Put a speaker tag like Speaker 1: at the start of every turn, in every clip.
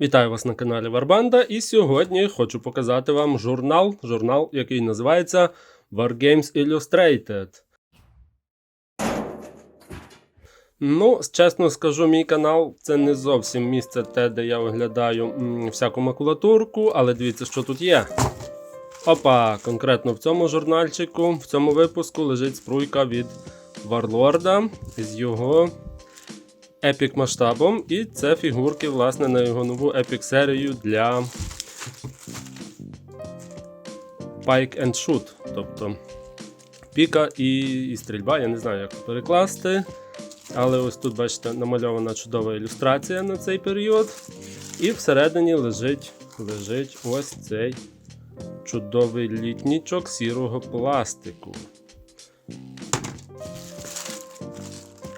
Speaker 1: Вітаю вас на каналі Варбанда, і сьогодні хочу показати вам журнал, журнал, який називається Wargames Illustrated. Ну, чесно скажу, мій канал це не зовсім місце те, де я оглядаю м, всяку макулатурку, але дивіться, що тут є. Опа, конкретно в цьому журнальчику, в цьому випуску лежить спруйка від Варлорда з його епік масштабом. І це фігурки, власне, на його нову епік серію для Pike and Shoot. Тобто піка і, і стрільба, я не знаю, як перекласти. Але ось тут, бачите, намальована чудова ілюстрація на цей період. І всередині лежить, лежить ось цей чудовий літнічок сірого пластику.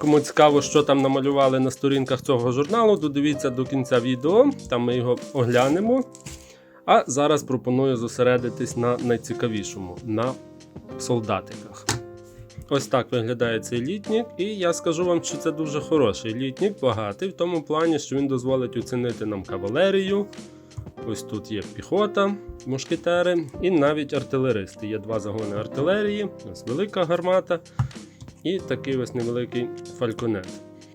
Speaker 1: Кому цікаво, що там намалювали на сторінках цього журналу, додивіться до кінця відео, там ми його оглянемо. А зараз пропоную зосередитись на найцікавішому на солдатиках. Ось так виглядає цей літнік, і я скажу вам, що це дуже хороший літнік, багатий, в тому плані, що він дозволить оцінити нам кавалерію. Ось тут є піхота, мушкетери і навіть артилеристи. Є два загони артилерії, ось велика гармата і такий ось невеликий фальконет.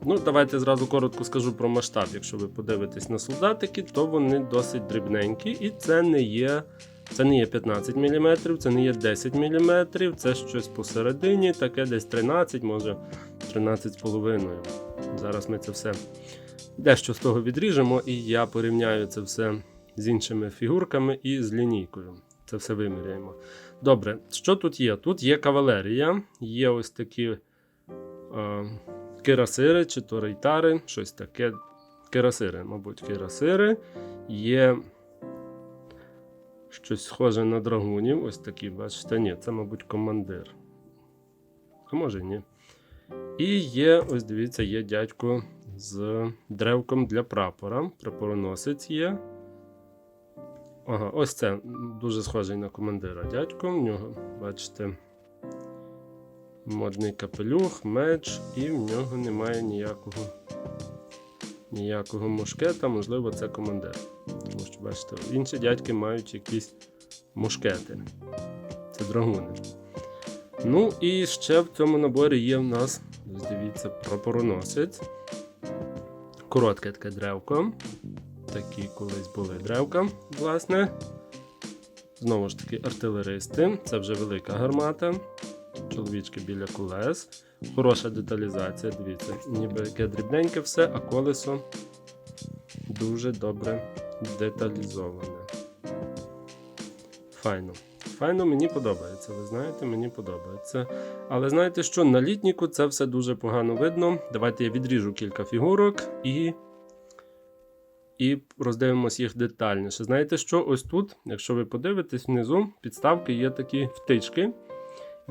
Speaker 1: Ну, давайте зразу коротко скажу про масштаб. Якщо ви подивитесь на солдатики, то вони досить дрібненькі, і це не є. Це не є 15 мм, це не є 10 мм, це щось посередині, таке десь 13, може 13,5. Зараз ми це все дещо з того відріжемо, і я порівняю це все з іншими фігурками і з лінійкою. Це все виміряємо. Добре, що тут є? Тут є кавалерія, є ось такі е, кирасири чи то рейтари, щось таке. Кирасири, мабуть, кирасири. Є щось схоже на драгунів. Ось такі, бачите, ні, це, мабуть, командир. А може ні. І є, ось дивіться, є дядько з древком для прапора. Прапороносець є. Ага, ось це дуже схожий на командира дядько. В нього, бачите, модний капелюх, меч, і в нього немає ніякого ніякого мушкета, можливо, це командир. Тому що, бачите, інші дядьки мають якісь мушкети. Це драгуни. Ну і ще в цьому наборі є в нас, дивіться, прапороносець. Коротке таке древко. Такі колись були древка, власне. Знову ж таки, артилеристи. Це вже велика гармата. Чоловічки біля колес. Хороша деталізація, дивіться, ніби яке дрібненьке все, а колесо дуже добре деталізоване. Файно. Файно, мені подобається. Ви знаєте, мені подобається. Але знаєте що, на літніку це все дуже погано видно. Давайте я відріжу кілька фігурок і і роздивимось їх детальніше. Знаєте що? Ось тут, якщо ви подивитесь внизу, підставки є такі втички.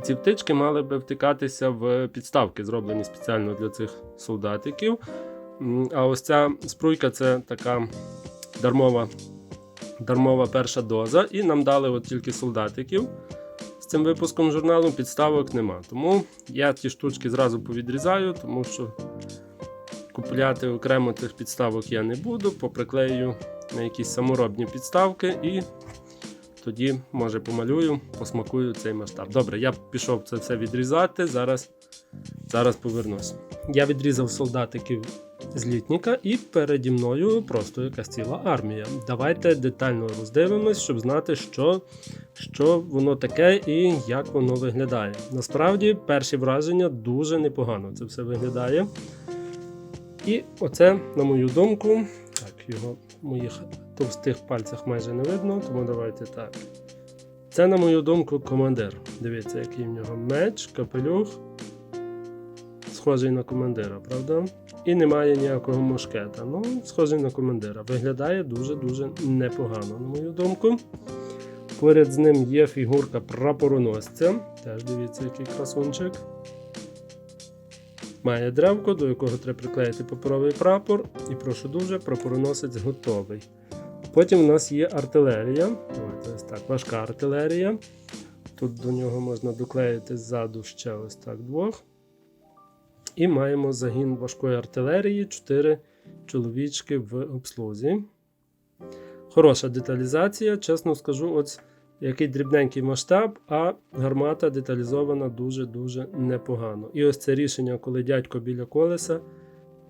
Speaker 1: Ці втички мали би втикатися в підставки, зроблені спеціально для цих солдатиків. А ось ця спруйка це така дармова, дармова перша доза. І нам дали от тільки солдатиків. З цим випуском журналу підставок нема. Тому я ті штучки зразу повідрізаю, тому що купляти окремо тих підставок я не буду, поприклею на якісь саморобні підставки і тоді, може, помалюю, посмакую цей масштаб. Добре, я пішов це все відрізати. Зараз, зараз повернусь. Я відрізав солдатиків з літніка, і переді мною просто якась ціла армія. Давайте детально роздивимось, щоб знати, що, що воно таке і як воно виглядає. Насправді, перші враження дуже непогано це все виглядає. І оце, на мою думку, так, його в моїх товстих пальцях майже не видно, тому давайте так. Це, на мою думку, командир. Дивіться, який в нього меч, капелюх. Схожий на командира, правда? І немає ніякого мушкета. Ну, схожий на командира. Виглядає дуже-дуже непогано, на мою думку. Поряд з ним є фігурка прапороносця. Теж дивіться, який красунчик. Має древко, до якого треба приклеїти паперовий прапор. І прошу дуже, прапороносець готовий. Потім у нас є артилерія. Ось так, важка артилерія. Тут до нього можна доклеїти ззаду ще ось так двох. І маємо загін важкої артилерії, 4 чоловічки в обслузі. хороша деталізація, чесно скажу, от який дрібненький масштаб, а гармата деталізована дуже-дуже непогано. І ось це рішення, коли дядько біля колеса,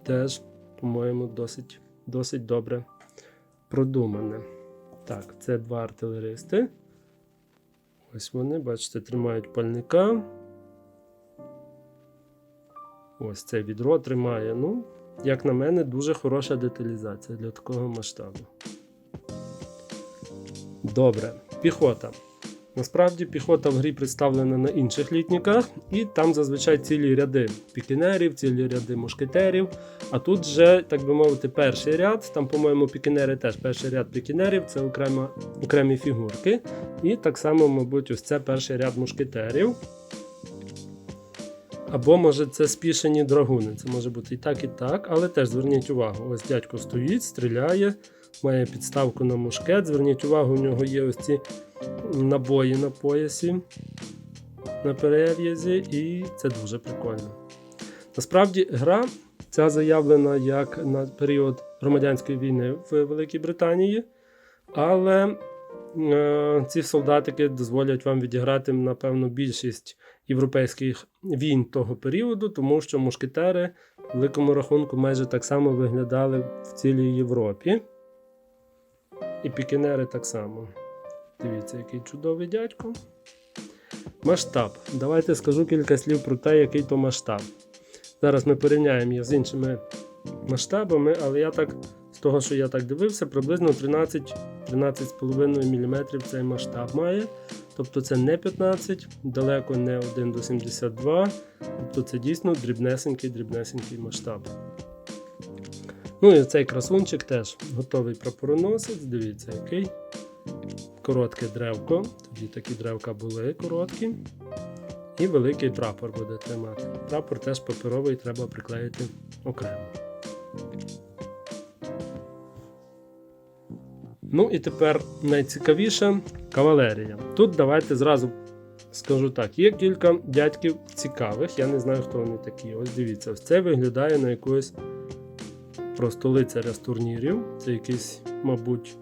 Speaker 1: теж, по-моєму, досить, досить добре продумане. Так, це два артилеристи. Ось вони, бачите, тримають пальника. Ось це відро тримає. Ну, як на мене, дуже хороша деталізація для такого масштабу. Добре, піхота. Насправді піхота в грі представлена на інших літніках, і там зазвичай цілі ряди пікінерів, цілі ряди мушкетерів. А тут вже, так би мовити, перший ряд. Там, по-моєму, пікінери теж перший ряд пікінерів це окрема, окремі фігурки. І так само, мабуть, ось це перший ряд мушкетерів. Або, може, це спішені драгуни. Це може бути і так, і так. Але теж зверніть увагу, ось дядько стоїть, стріляє, має підставку на мушкет. Зверніть увагу, у нього є ось ці набої на поясі, на перев'язі, і це дуже прикольно. Насправді, гра ця заявлена як на період громадянської війни в Великій Британії, але е, ці солдатики дозволять вам відіграти, напевно, більшість європейських війн того періоду, тому що мушкетери в великому рахунку майже так само виглядали в цілій Європі. І пікінери так само. Дивіться, який чудовий дядько. Масштаб. Давайте скажу кілька слів про те, який то масштаб. Зараз ми порівняємо їх з іншими масштабами, але я так, з того, що я так дивився, приблизно 13 13,5 мм цей масштаб має. Тобто це не 15, далеко не 1 до 72. Тобто це дійсно дрібнесенький дрібнесенький масштаб. Ну і цей красунчик теж готовий прапороносець. Дивіться, який. Коротке древко. Тоді такі древка були короткі. І великий прапор буде тримати. Прапор теж паперовий, треба приклеїти окремо. Ну і тепер найцікавіше кавалерія. Тут давайте зразу скажу так: є кілька дядьків цікавих, я не знаю, хто вони такі. Ось дивіться, це виглядає на якогось просто лицаря з турнірів. Це якийсь, мабуть.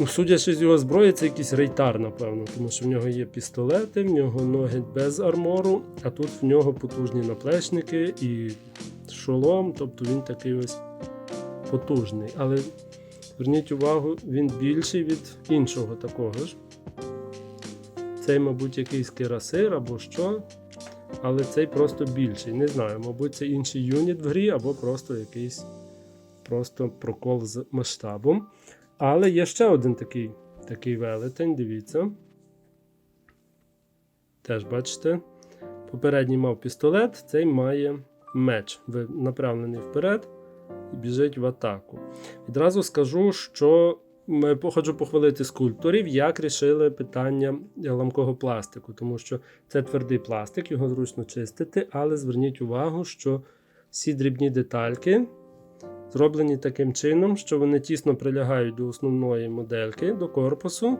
Speaker 1: Ну, судячи з його зброї, це якийсь рейтар, напевно, тому що в нього є пістолети, в нього ноги без армору, а тут в нього потужні наплечники і шолом, тобто він такий ось потужний. Але зверніть увагу, він більший від іншого такого ж. Цей, мабуть, якийсь кирасир або що. Але цей просто більший. Не знаю, мабуть, це інший юніт в грі, або просто якийсь просто прокол з масштабом. Але є ще один такий такий велетень, дивіться. Теж бачите. Попередній мав пістолет, цей має меч, направлений вперед і біжить в атаку. Відразу скажу, що хочу похвалити скульпторів, як рішили питання ламкого пластику, тому що це твердий пластик, його зручно чистити, але зверніть увагу, що всі дрібні детальки зроблені таким чином, що вони тісно прилягають до основної модельки, до корпусу.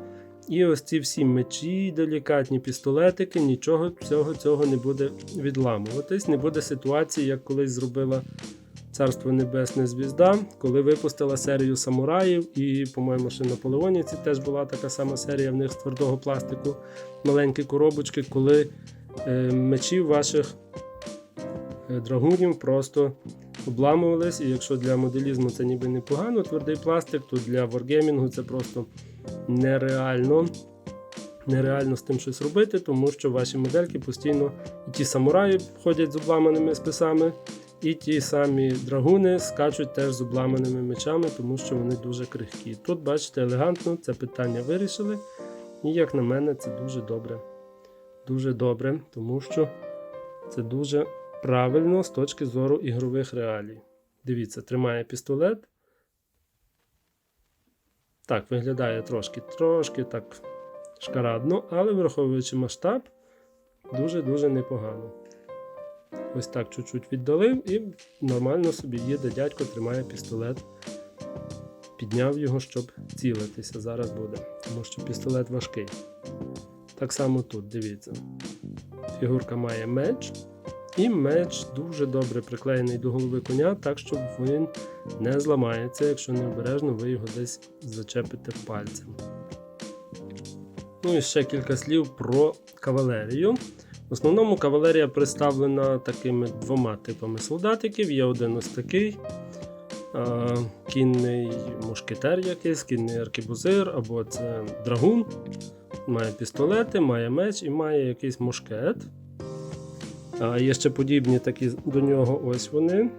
Speaker 1: І ось ці всі мечі, делікатні пістолетики, нічого всього цього не буде відламуватись. Не буде ситуації, як колись зробила Царство Небесне Звізда, коли випустила серію самураїв, і, по-моєму, ще на Полеоніці теж була така сама серія в них з твердого пластику, маленькі коробочки, коли е, мечі ваших е, драгунів просто обламувались. І якщо для моделізму це ніби непогано, твердий пластик, то для варгеймінгу це просто нереально. Нереально з тим щось робити, тому що ваші модельки постійно і ті самураї ходять з обламаними списами, і ті самі драгуни скачуть теж з обламаними мечами, тому що вони дуже крихкі. Тут, бачите, елегантно це питання вирішили. І, як на мене, це дуже добре. Дуже добре, тому що це дуже правильно з точки зору ігрових реалій. Дивіться, тримає пістолет. Так, виглядає трошки трошки так шкарадно, але враховуючи масштаб, дуже-дуже непогано. Ось так чуть-чуть віддалив і нормально собі їде дядько, тримає пістолет. Підняв його, щоб цілитися. Зараз буде, тому що пістолет важкий. Так само тут, дивіться. Фігурка має меч, І меч дуже добре приклеєний до голови коня, так щоб він не зламається, якщо необережно ви його десь зачепите пальцем. Ну і ще кілька слів про кавалерію. В основному кавалерія представлена такими двома типами солдатиків. Є один ось такий кінний мушкетер якийсь, кінний аркебузир, або це драгун. Має пістолети, має меч і має якийсь мушкет. А є ще подібні такі до нього ось вони.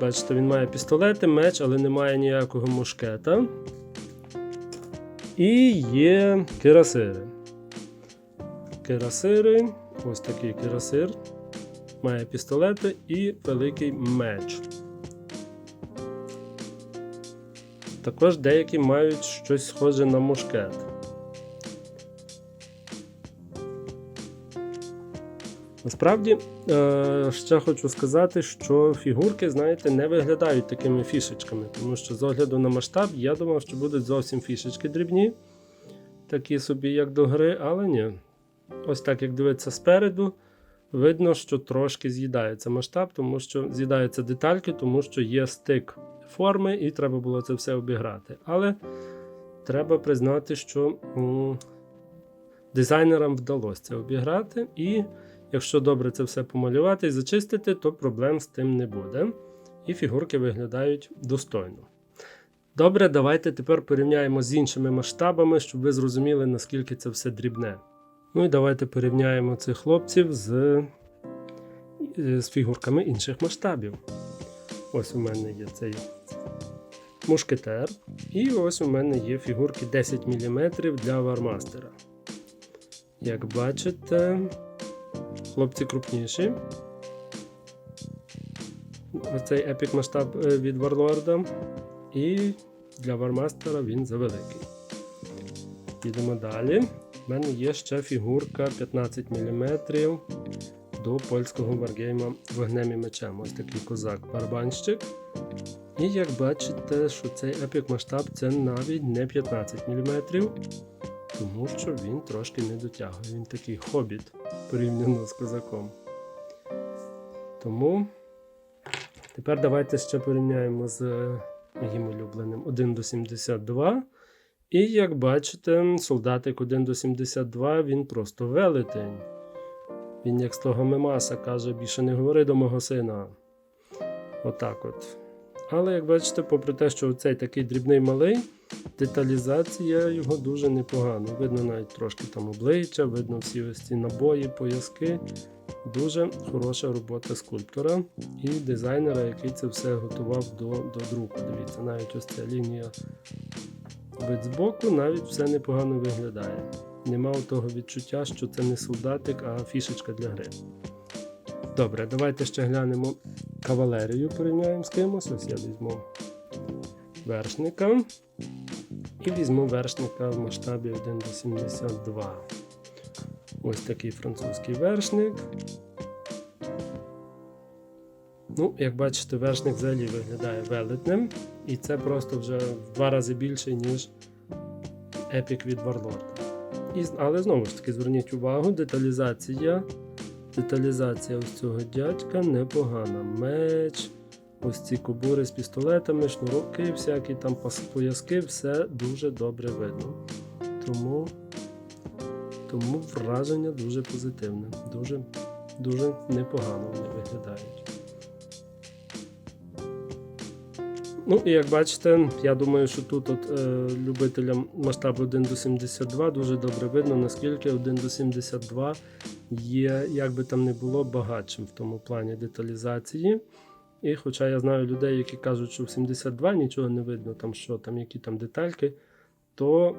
Speaker 1: Бачите, він має пістолети, меч, але не має ніякого мушкета. І є кирасири. Кирасири, ось такий кирасир. Має пістолети і великий меч. Також деякі мають щось схоже на мушкет. Насправді, е, ще хочу сказати, що фігурки, знаєте, не виглядають такими фішечками, тому що з огляду на масштаб я думав, що будуть зовсім фішечки дрібні, такі собі, як до гри, але ні. Ось так, як дивитися спереду, видно, що трошки з'їдається масштаб, тому що з'їдаються детальки, тому що є стик форми, і треба було це все обіграти. Але треба признати, що м, дизайнерам вдалося це обіграти, і якщо добре це все помалювати і зачистити, то проблем з тим не буде. І фігурки виглядають достойно. Добре, давайте тепер порівняємо з іншими масштабами, щоб ви зрозуміли, наскільки це все дрібне. Ну і давайте порівняємо цих хлопців з, е, з фігурками інших масштабів. Ось у мене є цей мушкетер. І ось у мене є фігурки 10 мм для вармастера. Як бачите, хлопці крупніші. Ось цей епік масштаб е, від Варлорда. І для вармастера він завеликий. Підемо далі. У мене є ще фігурка 15 мм до польського варгейма вогнем і мечем. Ось такий козак-барабанщик. І як бачите, що цей епік масштаб це навіть не 15 мм, тому що він трошки не дотягує. Він такий хобіт порівняно з козаком. Тому тепер давайте ще порівняємо з моїм улюбленим 1 до 72. І як бачите, солдатик 1 до 72 він просто велетень. Він, як з того мемаса, каже, більше не говори до мого сина. Отак от. Але як бачите, попри те, що цей такий дрібний малий, деталізація його дуже непогана. Видно навіть трошки там обличчя, видно всі ось ці набої, пояски. Дуже хороша робота скульптора і дизайнера, який це все готував до, до друку. Дивіться, навіть ось ця лінія вид збоку, навіть все непогано виглядає. Нема того відчуття, що це не солдатик, а фішечка для гри. Добре, давайте ще глянемо кавалерію, порівняємо з кимось. Ось я візьму вершника. І візьму вершника в масштабі 1 до 72. Ось такий французький вершник. Ну, як бачите, вершник взагалі виглядає велетнем. І це просто вже в два рази більше, ніж епік від Варлорда. І, але знову ж таки, зверніть увагу, деталізація. Деталізація ось цього дядька непогана. Меч, ось ці кобури з пістолетами, шнуровки, всякі там пояски, все дуже добре видно. Тому, тому враження дуже позитивне. Дуже, дуже непогано вони виглядають. Ну, і як бачите, я думаю, що тут от, е, любителям масштабу 1 до 72 дуже добре видно, наскільки 1 до 72 є, як би там не було, багатшим в тому плані деталізації. І хоча я знаю людей, які кажуть, що в 72 нічого не видно, там що там, які там детальки, то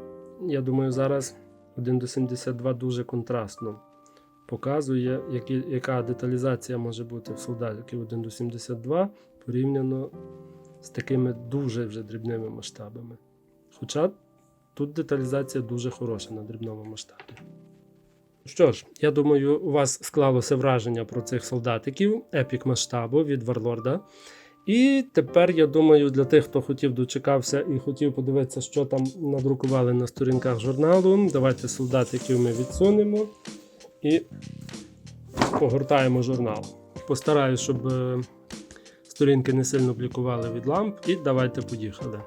Speaker 1: я думаю, зараз 1 до 72 дуже контрастно показує, які, яка деталізація може бути в солдатів 1 до 72 порівняно з такими дуже вже дрібними масштабами. Хоча тут деталізація дуже хороша на дрібному масштабі. Що ж, я думаю, у вас склалося враження про цих солдатиків епік масштабу від Варлорда. І тепер я думаю, для тих, хто хотів дочекався і хотів подивитися, що там надрукували на сторінках журналу. Давайте солдатиків ми відсунемо. і погортаємо журнал. Постараюсь, щоб е, сторінки не сильно блікували від ламп. І давайте поїхали.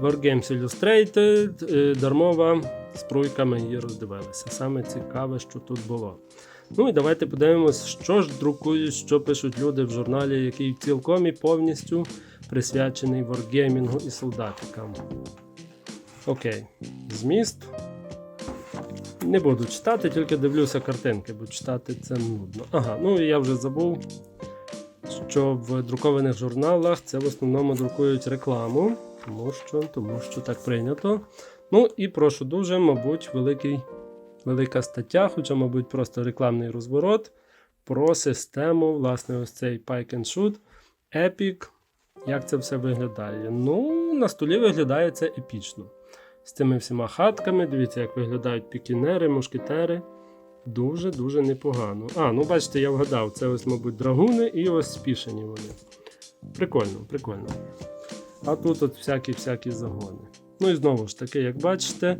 Speaker 1: Wargames Illustrated, е, дармова спруйка, ми її роздивилися. Саме цікаве, що тут було. Ну і давайте подивимось, що ж друкують, що пишуть люди в журналі, який цілком і повністю присвячений воргеймінгу і солдатикам. Окей, зміст. Не буду читати, тільки дивлюся картинки, бо читати це нудно. Ага, ну і я вже забув, що в друкованих журналах це в основному друкують рекламу, тому що, тому що так прийнято. Ну і прошу дуже, мабуть, великий, велика стаття, хоча, мабуть, просто рекламний розворот про систему, власне, ось цей Pike and Shoot, Epic. Як це все виглядає? Ну, на столі виглядає це епічно. З цими всіма хатками, дивіться, як виглядають пікінери, мушкетери. Дуже-дуже непогано. А, ну бачите, я вгадав, це ось, мабуть, драгуни і ось спішені вони. Прикольно, прикольно. А тут от всякі-всякі загони. Ну і знову ж таки, як бачите,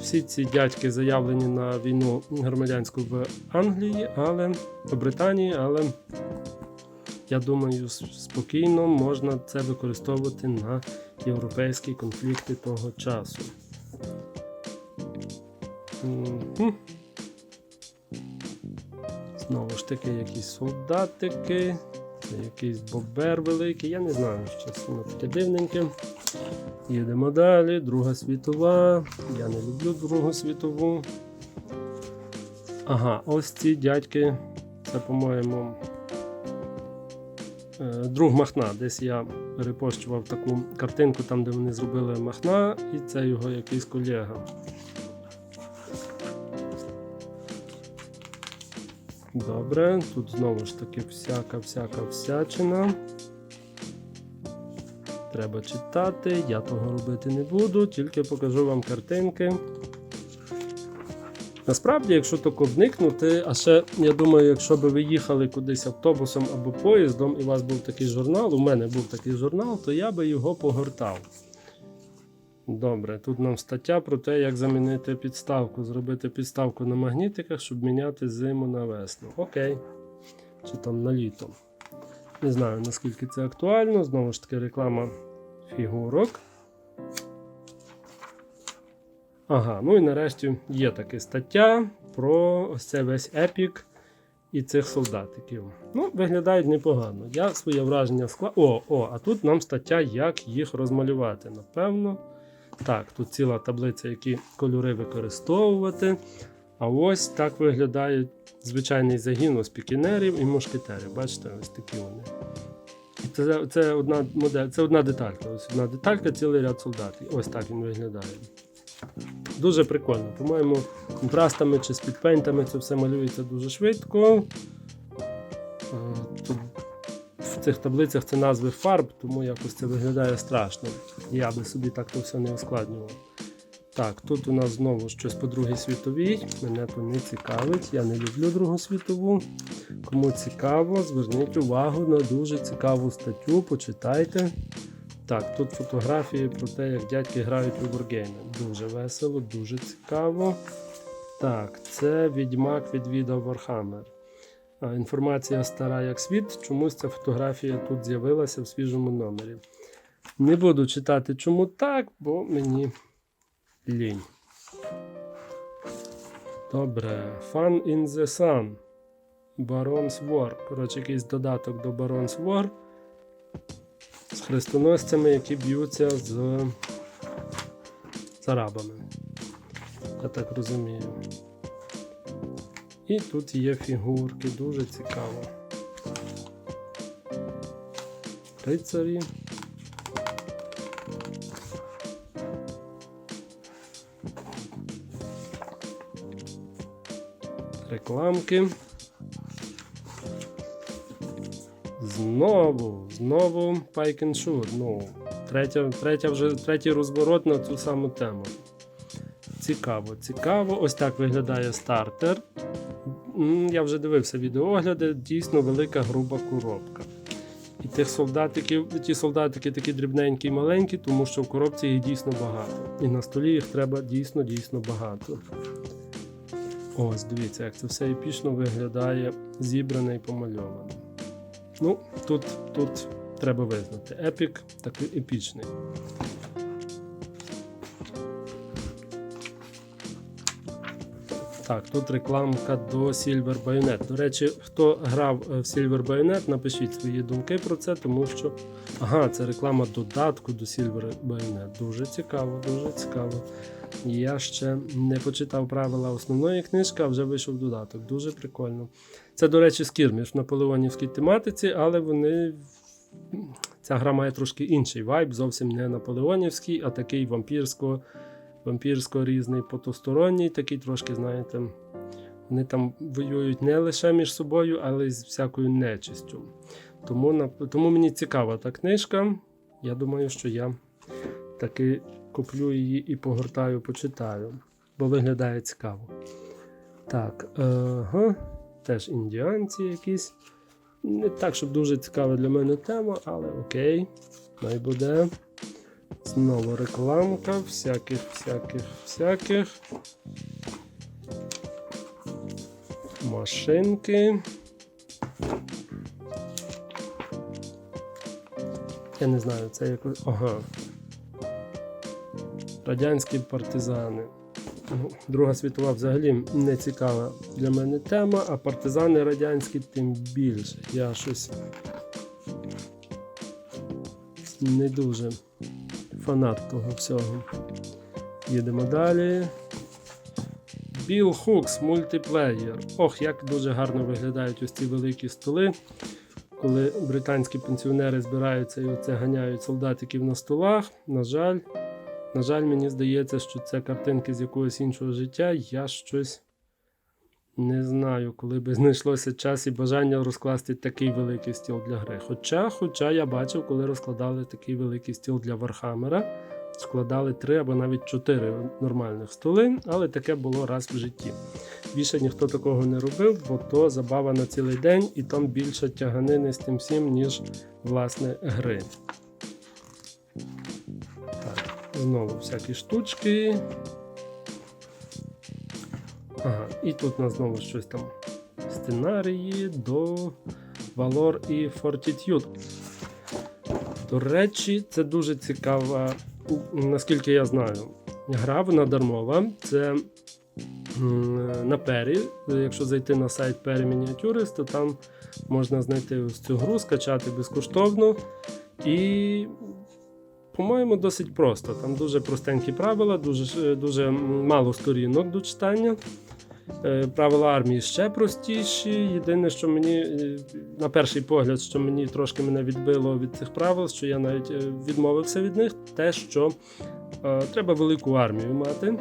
Speaker 1: всі ці дядьки заявлені на війну громадянську в Англії, але в Британії, але я думаю, спокійно можна це використовувати на європейські конфлікти того часу. Знову ж таки, якісь солдатики, якийсь бобер великий, я не знаю, що воно таке дивненьке. Їдемо далі. Друга світова. Я не люблю Другу світову. Ага, ось ці дядьки. Це, по-моєму, е, друг Махна. Десь я перепощував таку картинку, там, де вони зробили Махна, і це його якийсь колега. Добре, тут знову ж таки всяка-всяка всячина. Треба читати, я того робити не буду, тільки покажу вам картинки. Насправді, якщо тако вникнути, а ще я думаю, якщо б ви їхали кудись автобусом або поїздом, і у вас був такий журнал, у мене був такий журнал, то я би його погортав. Добре, тут нам стаття про те, як замінити підставку, зробити підставку на магнітиках, щоб міняти зиму на весну. Окей. Чи там на літо. Не знаю наскільки це актуально. Знову ж таки, реклама фігурок. Ага, ну і нарешті є така стаття про ось це весь епік і цих солдатиків. Ну, виглядають непогано. Я своє враження склав. О, о, а тут нам стаття, як їх розмалювати. Напевно. Так, тут ціла таблиця, які кольори використовувати. А ось так виглядає звичайний загін ось пікінерів і мушкетерів. Бачите, ось такі вони. Це, це, одна модель, це одна деталька. Ось одна деталька, цілий ряд солдатів. Ось так він виглядає. Дуже прикольно. По-моєму, контрастами чи спідпейнтами це все малюється дуже швидко. Е, в цих таблицях це назви фарб, тому якось це виглядає страшно. Я би собі так то все не ускладнював. Так, тут у нас знову щось по Другій світовій. Мене то не цікавить. Я не люблю Другу світову. Кому цікаво, зверніть увагу на дуже цікаву статтю, почитайте. Так, тут фотографії про те, як дядьки грають у Wargame. Дуже весело, дуже цікаво. Так, це відьмак відвідав Warhammer. Інформація стара як світ. Чомусь ця фотографія тут з'явилася в свіжому номері. Не буду читати, чому так, бо мені лінь. Добре. Fun in the Sun. Baron's War. Коротше, якийсь додаток до Baron's War. З хрестоносцями, які б'ються з, з арабами. Я так розумію. І тут є фігурки, дуже цікаво. Рицарі. Рекламки. Знову, знову Pike and Shoot. Ну, третя, третя вже, третій розворот на цю саму тему. Цікаво, цікаво. Ось так виглядає стартер. Я вже дивився відеогляди, дійсно велика груба коробка. І тих солдатиків, ті солдатики такі дрібненькі і маленькі, тому що в коробці їх дійсно багато. І на столі їх треба дійсно дійсно багато. Ось, дивіться, як це все епічно виглядає, зібране і помальоване. Ну, тут, тут треба визнати. Епік такий епічний. Так, тут рекламка до Silver Bayonet. До речі, хто грав е, в Silver Bayonet, напишіть свої думки про це, тому що. Ага, це реклама додатку до Silver Bayonet. Дуже цікаво, дуже цікаво. Я ще не почитав правила основної книжки, а вже вийшов додаток. Дуже прикольно. Це, до речі, скірміш в наполеонівській тематиці, але вони. Ця гра має трошки інший вайб, зовсім не наполеонівський, а такий вампірсько, вампірсько різний, потусторонній, такий трошки, знаєте, вони там воюють не лише між собою, але й з всякою нечистю. Тому, тому мені цікава та книжка. Я думаю, що я таки куплю її і погортаю, почитаю, бо виглядає цікаво. Так, ага, теж індіанці якісь. Не так, щоб дуже цікава для мене тема, але окей, най буде. Знову рекламка, всяких, всяких, всяких. Машинки. Я не знаю, це якось. Ага. Радянські партизани. Ну, Друга світова взагалі не цікава для мене тема, а партизани радянські тим більше. Я щось не дуже фанат того всього. Їдемо далі. Біл Хукс мультиплеєр. Ох, як дуже гарно виглядають ось ці великі столи. Коли британські пенсіонери збираються і оце ганяють солдатиків на столах. На жаль, на жаль, мені здається, що це картинки з якогось іншого життя. Я щось не знаю, коли би знайшлося час і бажання розкласти такий великий стіл для гри. Хоча, хоча я бачив, коли розкладали такий великий стіл для Вархаммера, складали три або навіть чотири нормальних столи, але таке було раз в житті. Більше ніхто такого не робив, бо то забава на цілий день, і там більше тяганини з тим всім, ніж власне гри. Так, знову всякі штучки. Ага, і тут у нас знову щось там. Сценарії до Valor і Fortitude. До речі, це дуже цікава, наскільки я знаю. Гра вона дармова. Це на Пері. Якщо зайти на сайт Пері Miniatures, то там можна знайти ось цю гру, скачати безкоштовно. І, по-моєму, досить просто. Там дуже простенькі правила, дуже, дуже мало сторінок до читання. Е, Правила армії ще простіші. Єдине, що мені е, на перший погляд, що мені трошки мене відбило від цих правил, що я навіть е, відмовився від них, те, що треба велику армію мати.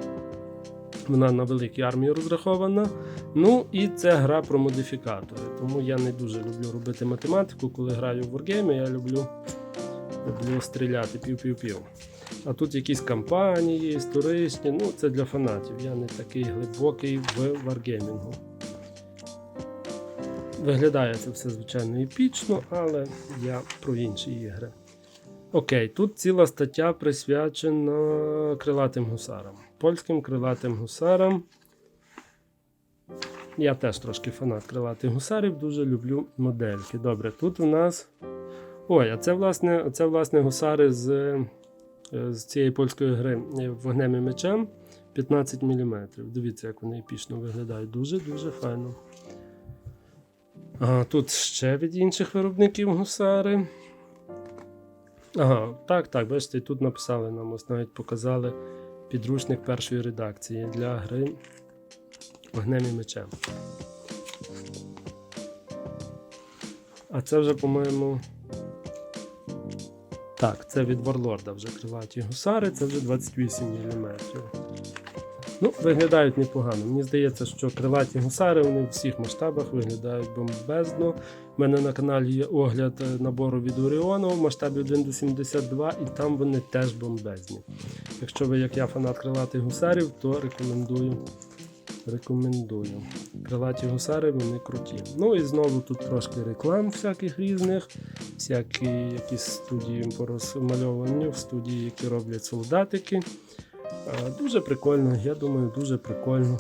Speaker 1: Вона на великій армії розрахована. Ну і це гра про модифікатори. Тому я не дуже люблю робити математику, коли граю в Wargame, я люблю, люблю стріляти пів-пів-пів. А тут якісь кампанії історичні, ну це для фанатів. Я не такий глибокий в варгеймінгу. Виглядає це все, звичайно, епічно, але я про інші ігри. Окей, тут ціла стаття присвячена крилатим гусарам. Польським крилатим гусарам. Я теж трошки фанат крилатих гусарів, дуже люблю модельки. Добре, тут у нас. Ой, а це власне, це, власне гусари з з цієї польської гри е, вогнем і мечем 15 мм. Дивіться, як вони епічно виглядають. Дуже-дуже файно. А, тут ще від інших виробників гусари. Ага, так, так, бачите, тут написали нам, ось навіть показали підручник першої редакції для гри вогнем і мечем. А це вже, по-моєму. Так, це від Варлорда вже крилаті гусари, це вже 28 мм. Ну, виглядають непогано. Мені здається, що крилаті гусари вони в всіх масштабах виглядають бомбезно. У мене на каналі є огляд е, набору від Оріону в масштабі 1 до 72, і там вони теж бомбезні. Якщо ви, як я, фанат крилатих гусарів, то рекомендую. Рекомендую. Крилаті гусари вони круті. Ну і знову тут трошки реклам всяких різних, всякі якісь студії по розмальовуванню, студії, які роблять солдатики. Дуже прикольно, я думаю, дуже прикольно.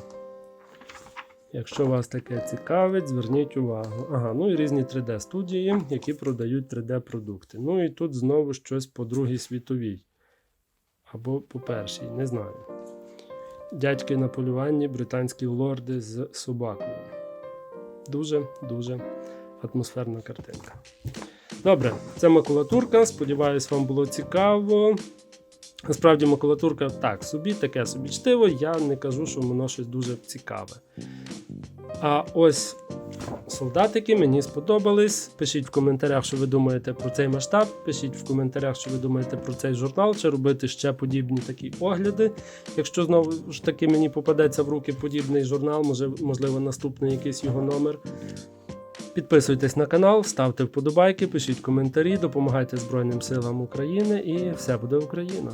Speaker 1: Якщо вас таке цікавить, зверніть увагу. Ага, ну і різні 3D-студії, які продають 3D-продукти. Ну і тут знову щось по Другій світовій. Або по першій, не знаю. Дядьки на полюванні, британські лорди з собакою. Дуже-дуже атмосферна картинка. Добре, це макулатурка. Сподіваюсь, вам було цікаво. Насправді, макулатурка так собі, таке собі чтиво. Я не кажу, що воно щось дуже цікаве. А ось солдатики мені сподобались. Пишіть в коментарях, що ви думаєте про цей масштаб. Пишіть в коментарях, що ви думаєте про цей журнал, чи робити ще подібні такі огляди. Якщо знову ж таки мені попадеться в руки подібний журнал, може, можливо, наступний якийсь його номер. Підписуйтесь на канал, ставте вподобайки, пишіть коментарі, допомагайте Збройним силам України і все буде Україна!